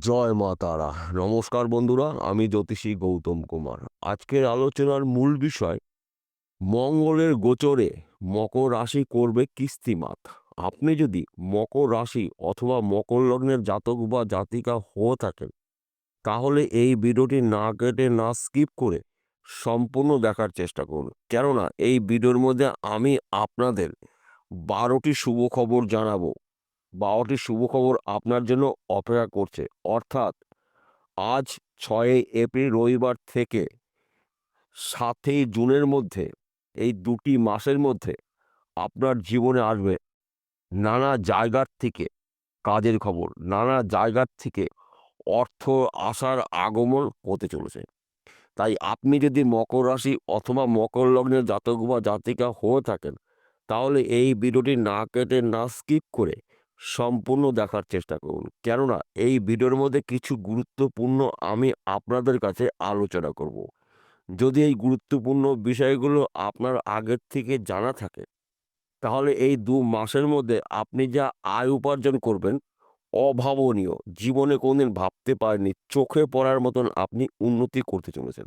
জয় মা তারা। নমস্কার বন্ধুরা, আমি জ্যোতিষী গৌতম কুমার। আজকের আলোচনার মূল বিষয়, মঙ্গলের গোচরে মকর রাশি করবে কিস্তিমাত। আপনি যদি মকর রাশি অথবা মকর লগ্নের জাতক বা জাতিকা হয়ে থাকেন, তাহলে এই ভিডিওটি না কেটে না স্কিপ করে সম্পূর্ণ দেখার চেষ্টা করুন। কেননা, এই ভিডিওর মধ্যে আমি আপনাদের বারোটি শুভ খবর জানাব। বারোটি শুভ খবর আপনার জন্য অপেক্ষা করছে। অর্থাৎ আজ ছয়ই এপ্রিল রবিবার থেকে সাতই জুনের মধ্যে, এই দুটি মাসের মধ্যে আপনার জীবনে আসবে নানা জায়গার থেকে কাজের খবর, নানা জায়গার থেকে অর্থ আসার আগমন হতে চলেছে। তাই আপনি যদি মকর রাশি অথবা মকর লগ্নের জাতক বা জাতিকা হয়ে থাকেন, তাহলে এই ভিডিওটি না কেটে না স্কিপ করে সম্পূর্ণ দেখার চেষ্টা করুন। কেননা এই ভিডিওর মধ্যে কিছু গুরুত্বপূর্ণ আমি আপনাদের কাছে আলোচনা করব। যদি এই গুরুত্বপূর্ণ বিষয়গুলো আপনার আগের থেকে জানা থাকে, তাহলে এই দু মাসের মধ্যে আপনি যা আয় উপার্জন করবেন, অভাবনীয়। জীবনে কোনদিন ভাবতে পারেননি, চোখে পড়ার মতন আপনি উন্নতি করতে চলেছেন।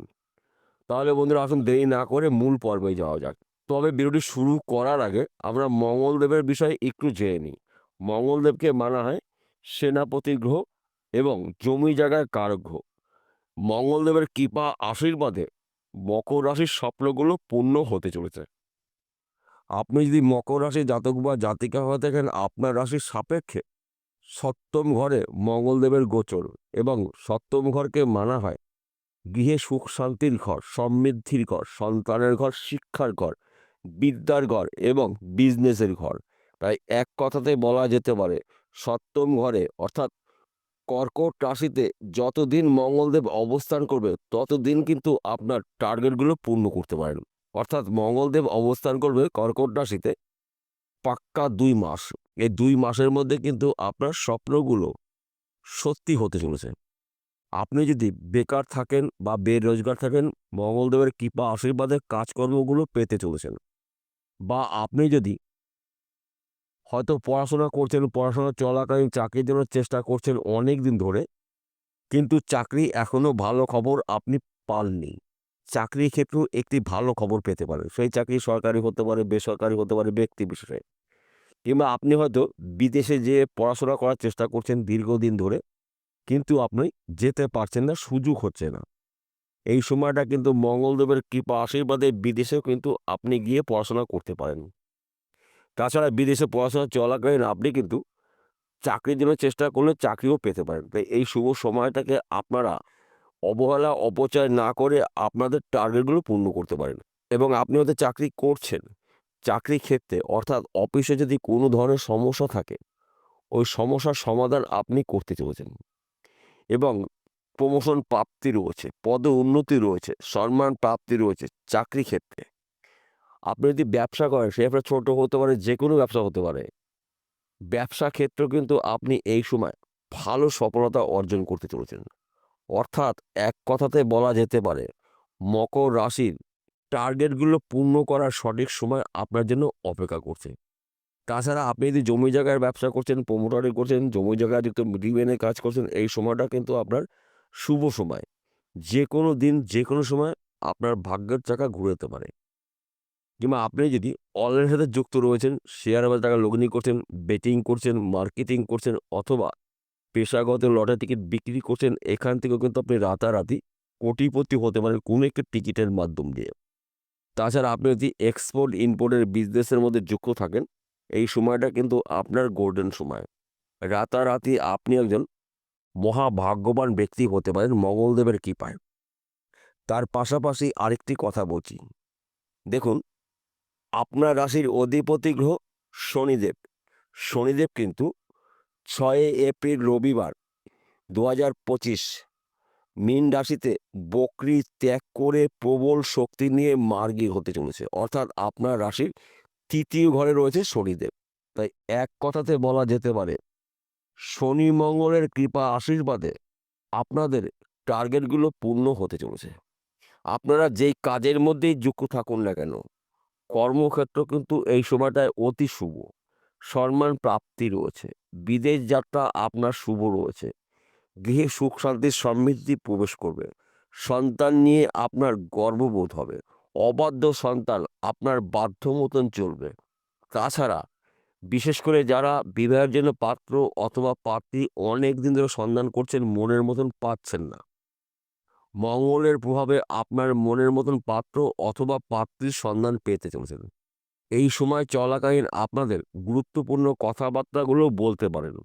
তাহলে বন্ধুরা আসুন দেরি না করে মূল পর্বে যাওয়া যাক। তবে ভিডিওটি শুরু করার আগে আমরা মঙ্গলদেবের বিষয়ে একটু জেনে নিই। মঙ্গলদেবকে মানা হয় সেনাপতি গ্রহ এবং জমি জায়গায় কারক গ্রহ। মঙ্গলদেবের কৃপা আশীর্বাদে মকর রাশির স্বপ্নগুলো পূর্ণ হতে চলেছে। আপনি যদি মকর রাশি জাতক বা জাতিকা হয়ে থাকেন, আপনার রাশির সাপেক্ষে সপ্তম ঘরে মঙ্গলদেবের গোচর এবং সপ্তম ঘরকে মানা হয় গৃহে সুখ শান্তির ঘর, সমৃদ্ধির ঘর, সন্তানের ঘর, শিক্ষার ঘর, বিদ্যার ঘর এবং বিজনেসের ঘর। তাই এক কথাতে বলা যেতে পারে, সপ্তম ঘরে। অর্থাৎ কর্কট রাশিতে যতদিন মঙ্গলদেব অবস্থান করবে, ততদিন কিন্তু আপনার টার্গেটগুলো পূর্ণ করতে পারেন। অর্থাৎ মঙ্গলদেব অবস্থান করবে কর্কট রাশিতে পাক্কা দুই মাস। এই দুই মাসের মধ্যে কিন্তু আপনার স্বপ্নগুলো সত্যি হতে চলেছে। আপনি যদি বেকার থাকেন বা বেরোজগার থাকেন, মঙ্গলদেবের কৃপা আশীর্বাদে কাজকর্মগুলো পেতে চলেছেন। বা আপনি যদি হয়তো পড়াশোনা করছেন, পড়াশোনা চলাকালীন চাকরির জন্য চেষ্টা করছেন অনেক দিন ধরে। কিন্তু চাকরি এখনও ভালো খবর আপনি পাননি। চাকরির ক্ষেত্রেও একটি ভালো খবর পেতে পারেন সেই চাকরি সরকারি হতে পারে, বেসরকারি হতে পারে, ব্যক্তি বিশেষে। কিংবা আপনি হয়তো বিদেশে যেয়ে পড়াশোনা করার চেষ্টা করছেন দীর্ঘদিন ধরে, কিন্তু আপনি যেতে পারছেন না, সুযোগ হচ্ছে না। এই সময়টা কিন্তু মঙ্গলদেবের কৃপা আশীর্বাদে বিদেশেও কিন্তু আপনি গিয়ে পড়াশোনা করতে পারেন। তাছাড়া বিদেশে পড়াশোনা চলাকালীন আপনি কিন্তু চাকরির জন্য চেষ্টা করলে চাকরিও পেতে পারেন। তাই এই শুভ সময়টাকে আপনারা অবহেলা, অপচয় না করে আপনাদের টার্গেটগুলো পূর্ণ করতে পারেন এবং আপনি হয়তো চাকরি করছেন। চাকরি ক্ষেত্রে অর্থাৎ অফিসে যদি কোনো ধরনের সমস্যা থাকে, ওই সমস্যার সমাধান আপনি করতে চলেছেন এবং প্রমোশন প্রাপ্তি রয়েছে, পদ উন্নতি রয়েছে, সম্মান প্রাপ্তি রয়েছে চাকরি ক্ষেত্রে। আপনি যদি ব্যবসা করেন, সে ব্যবসা ছোটো হতে পারে যে কোনো ব্যবসা হতে পারে। ব্যবসা ক্ষেত্র কিন্তু আপনি এই সময় ভালো সফলতা অর্জন করতে চলেছেন। অর্থাৎ এক কথাতে বলা যেতে পারে, মকর রাশির টার্গেটগুলো পূর্ণ করার সঠিক সময় আপনার জন্য অপেক্ষা করছে। তাছাড়া আপনি যদি জমি জায়গায় ব্যবসা করছেন প্রমোটারি করছেন, জমি জায়গায় যুক্ত রিভেনে কাজ করছেন, এই সময়টা কিন্তু আপনার শুভ সময়। যে কোনো দিন যে কোনো সময় আপনার ভাগ্যের চাকা ঘুরে পারে। কিংবা আপনি যদি অনলাইনের সাথে যুক্ত রয়েছেন শেয়ার বাজার টাকা লগ্নি করছেন বেটিং করছেন মার্কেটিং করছেন, অথবা পেশাগত লটারি টিকিট বিক্রি করছেন, এখান থেকেও কিন্তু আপনি রাতারাতি কোটিপতি হতে পারেন কোনো একটি টিকিটের মাধ্যম দিয়ে। তাছাড়া আপনি যদি এক্সপোর্ট ইম্পোর্টের বিজনেসের মধ্যে যুক্ত থাকেন, এই সময়টা কিন্তু আপনার গোল্ডেন সময়। রাতারাতি আপনি একজন মহাভাগ্যবান ব্যক্তি হতে পারেন মঙ্গলদেবের কৃপায়। তার পাশাপাশি আরেকটি কথা বলছি। দেখুন আপনার রাশির অধিপতি গ্রহ শনিদেব। শনিদেব কিন্তু ছয় এপ্রিল রবিবার দু হাজার পঁচিশ মীন রাশিতে বকরি ত্যাগ করে প্রবল শক্তি নিয়ে মার্গী হতে চলেছে। অর্থাৎ আপনার রাশির তৃতীয় ঘরে রয়েছে শনিদেব। তাই এক কথাতে বলা যেতে পারে, শনি মঙ্গলের কৃপা আশীর্বাদে আপনাদের টার্গেটগুলো পূর্ণ হতে চলেছে। আপনারা যেই কাজের মধ্যেই যুক্ত থাকুন না কেন কর্মক্ষেত্র কিন্তু এই সময়টায় অতি শুভ। সম্মান প্রাপ্তি রয়েছে। বিদেশ যাত্রা আপনার শুভ রয়েছে। গৃহে সুখ, শান্তির সমৃদ্ধি প্রবেশ করবে। সন্তান নিয়ে আপনার গর্ববোধ হবে। অবাধ্য সন্তান আপনার বাধ্য মতন চলবে। তাছাড়া বিশেষ করে যারা বিবাহের জন্য পাত্র অথবা পাত্রী অনেক দিন ধরে সন্ধান করছেন, মনের মতন পাচ্ছেন না। মঙ্গলের প্রভাবে আপনার মনের মতন পাত্র অথবা পাত্রীর সন্ধান পেতে চলেছেন। এই সময় চলাকালীন আপনাদের গুরুত্বপূর্ণ কথাবার্তাগুলো বলতে পারেন।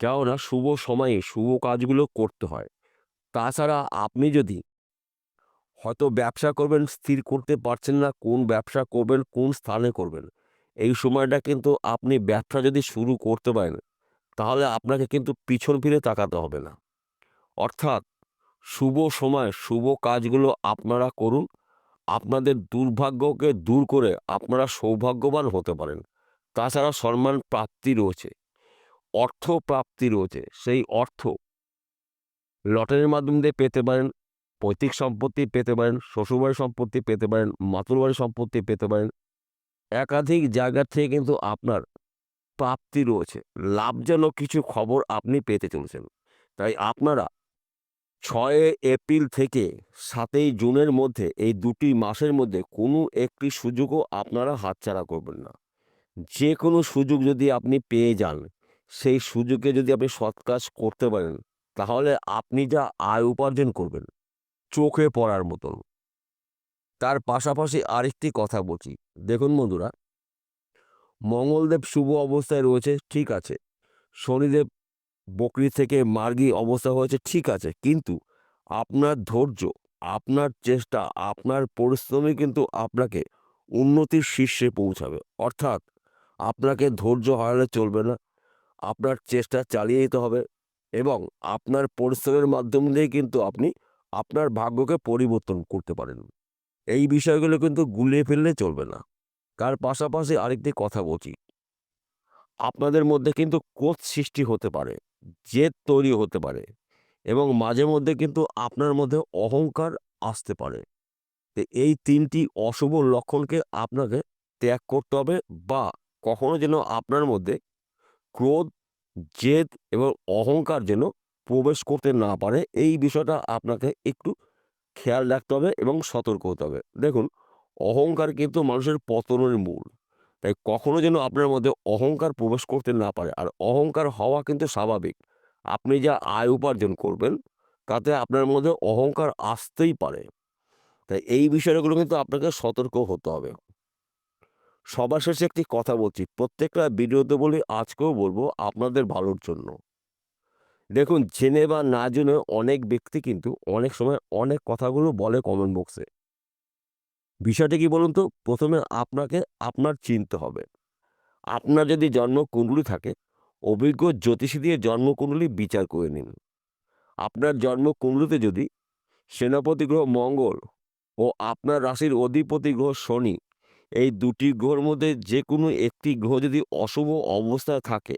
কেননা শুভ সময়ে শুভ কাজগুলো করতে হয়। তাছাড়া আপনি যদি হয়তো ব্যবসা করবেন, স্থির করতে পারছেন না, কোন ব্যবসা করবেন, কোন স্থানে করবেন, এই সময়টা কিন্তু আপনি ব্যবসা যদি শুরু করতে পারেন, তাহলে আপনাকে কিন্তু পিছন ফিরে তাকাতে হবে না। অর্থাৎ শুভ সময়, শুভ কাজগুলো আপনারা করুন। আপনাদের দুর্ভাগ্যকে দূর করে আপনারা সৌভাগ্যবান হতে পারেন। তাছাড়া সম্মান প্রাপ্তি রয়েছে। অর্থ প্রাপ্তি রয়েছে। সেই অর্থ লটারির মাধ্যম দিয়ে পেতে পারেন, পৈতৃক সম্পত্তি পেতে পারেন, শ্বশুরবাড়ির সম্পত্তি পেতে পারেন মাতুরবাড়ির সম্পত্তি পেতে পারেন। একাধিক জায়গা থেকে কিন্তু আপনার প্রাপ্তি রয়েছে। লাভজনক কিছু খবর আপনি পেতে চলেছেন। তাই আপনারা ছয় এপ্রিল থেকে সাতই জুনের মধ্যে, এই দুটি মাসের মধ্যে কোনো একটি সুযোগও আপনারা হাতছাড়া করবেন না। যে কোনো সুযোগ যদি আপনি পেয়ে যান, সেই সুযোগে যদি আপনি সৎ কাজ করতে পারেন, তাহলে আপনি যা আয় উপার্জন করবেন, চোখে পড়ার মতন তার পাশাপাশি আরেকটি কথা বলছি। দেখুন বন্ধুরা, মঙ্গলদেব শুভ অবস্থায় রয়েছে, ঠিক আছে। শনিদেব বকরি থেকে মার্গী অবস্থা হয়েছে, ঠিক আছে। কিন্তু আপনার ধৈর্য, আপনার চেষ্টা, আপনার পরিশ্রমই কিন্তু আপনাকে উন্নতির শীর্ষে পৌঁছাবে। অর্থাৎ আপনাকে ধৈর্য হারালে চলবে না। আপনার চেষ্টা চালিয়ে যেতে হবে এবং আপনার পরিশ্রমের মাধ্যম দিয়ে কিন্তু আপনি আপনার ভাগ্যকে পরিবর্তন করতে পারেন। এই বিষয়গুলো কিন্তু গুলিয়ে ফেললে চলবে না। তার পাশাপাশি আরেকটি কথা বলছি। আপনাদের মধ্যে কিন্তু কোচ সৃষ্টি হতে পারে। জেদ তৈরি হতে পারে এবং মাঝে মধ্যে কিন্তু আপনার মধ্যে অহংকার আসতে পারে। তো এই তিনটি অশুভ লক্ষণকে আপনাকে ত্যাগ করতে হবে বা কখনো যেন আপনার মধ্যে ক্রোধ, জেদ এবং অহংকার যেন প্রবেশ করতে না পারে, এই বিষয়টা আপনাকে একটু খেয়াল রাখতে হবে এবং সতর্ক হতে হবে। দেখুন, অহংকার কিন্তু মানুষের পতনের মূল। তাই কখনো যেন আপনার মধ্যে অহংকার প্রবেশ করতে না পারে। আর অহংকার হওয়া কিন্তু স্বাভাবিক। আপনি যা আয় উপার্জন করবেন, তাতে আপনার মধ্যে অহংকার আসতেই পারে। তাই এই বিষয়গুলো কিন্তু আপনাকে সতর্ক হতে হবে। সবার শেষে একটি কথা বলছি, প্রত্যেকটা ভিডিওতে বলি, আজকেও বলব আপনাদের ভালোর জন্য। দেখুন, জেনে বা না জেনে অনেক ব্যক্তি কিন্তু অনেক সময় অনেক কথাগুলো বলে কমেন্ট বক্সে বিষয়টা কি বলুন তো? প্রথমে আপনাকে আপনার চিনতে হবে। আপনার যদি জন্মকুণ্ডলী থাকে, অভিজ্ঞ জ্যোতিষী দিয়ে জন্মকুণ্ডলী বিচার করে নিন। আপনার জন্মকুণ্ডলীতে যদি সেনাপতি গ্রহ মঙ্গল ও আপনার রাশির অধিপতি গ্রহ শনি, এই দুটি গ্রহের মধ্যে যে কোনো একটি গ্রহ যদি অশুভ অবস্থায় থাকে,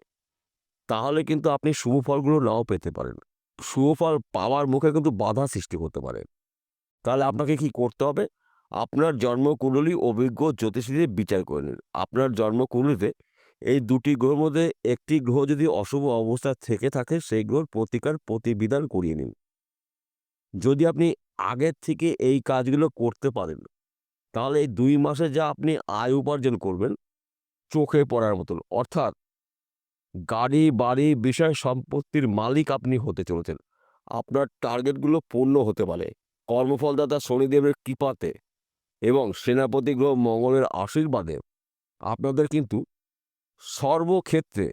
তাহলে কিন্তু আপনি শুভ ফলগুলো নাও পেতে পারেন। শুভ ফল পাওয়ার মুখে কিন্তু বাধা সৃষ্টি হতে পারে। তাহলে আপনাকে কি করতে হবে? আপনার জন্মকুণ্ডলী অভিজ্ঞ জ্যোতিষীদের বিচার করে নিন। আপনার জন্মকুণ্ডলীতে এই দুটি গ্রহের মধ্যে একটি গ্রহ যদি অশুভ অবস্থা থেকে থাকে, সেই গ্রহের প্রতিকার প্রতিবিধান করিয়ে নিন। যদি আপনি আগের থেকে এই কাজগুলো করতে পারেন, তাহলে এই দুই মাসে যা আপনি আয় উপার্জন করবেন, চোখে পড়ার মতন। অর্থাৎ গাড়ি, বাড়ি, বিষয় সম্পত্তির মালিক আপনি হতে চলেছেন। আপনার টার্গেটগুলো পূর্ণ হতে পারে। কর্মফলদাতা শনিদেবের কৃপাতে এবং সেনাপতি গ্রহ মঙ্গলের আশীর্বাদে। আপনাদের কিন্তু সর্বক্ষেত্রে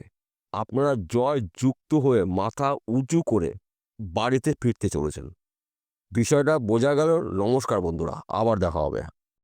আপনারা জয় যুক্ত হয়ে মাথা উঁচু করে বাড়িতে ফিরতে চলেছেন। বিষয়টা বোঝা গেল। নমস্কার বন্ধুরা, আবার দেখা হবে।